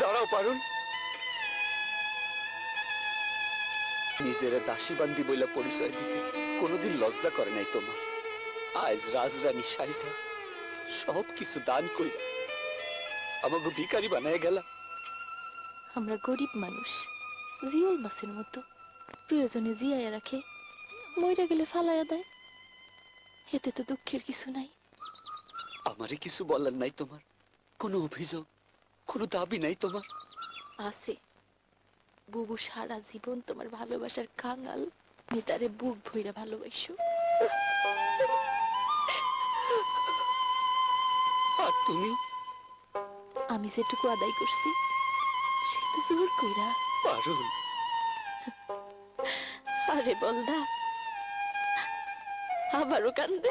দাঁড়াও পারুল। নিজেরা দাসী বান্দি বইলা পরিচয় দিতে কোনোদিন লজ্জা করে নাই তোমা আজ রাজরানী সাইজা সব কিছু দান কইরা আমাকে ভিখারি বানায় গেলা। আমরা গরিব মানুষ। জিওল মাছের মতো। প্রয়োজনে জিয়ায় রাখে। মইরা গেলে ফালাইয়া দেয়। এতে তো দুঃখের কিছু নাই। আমারে কিছু বলার নাই তোমার। কোনো অভিযোগ? কোনো দাবি নাই তোমার? আছে। বুবু সারা জীবন তোমার ভালোবাসার কাঙাল আমি তারে বুক ভইরা ভালোবাসো। আর তুমি? আমি যেটুকু আদায় করছি সে তো জোর কইরা। পারুল। আরে বল না আবারও কান্দে।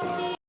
Thank you.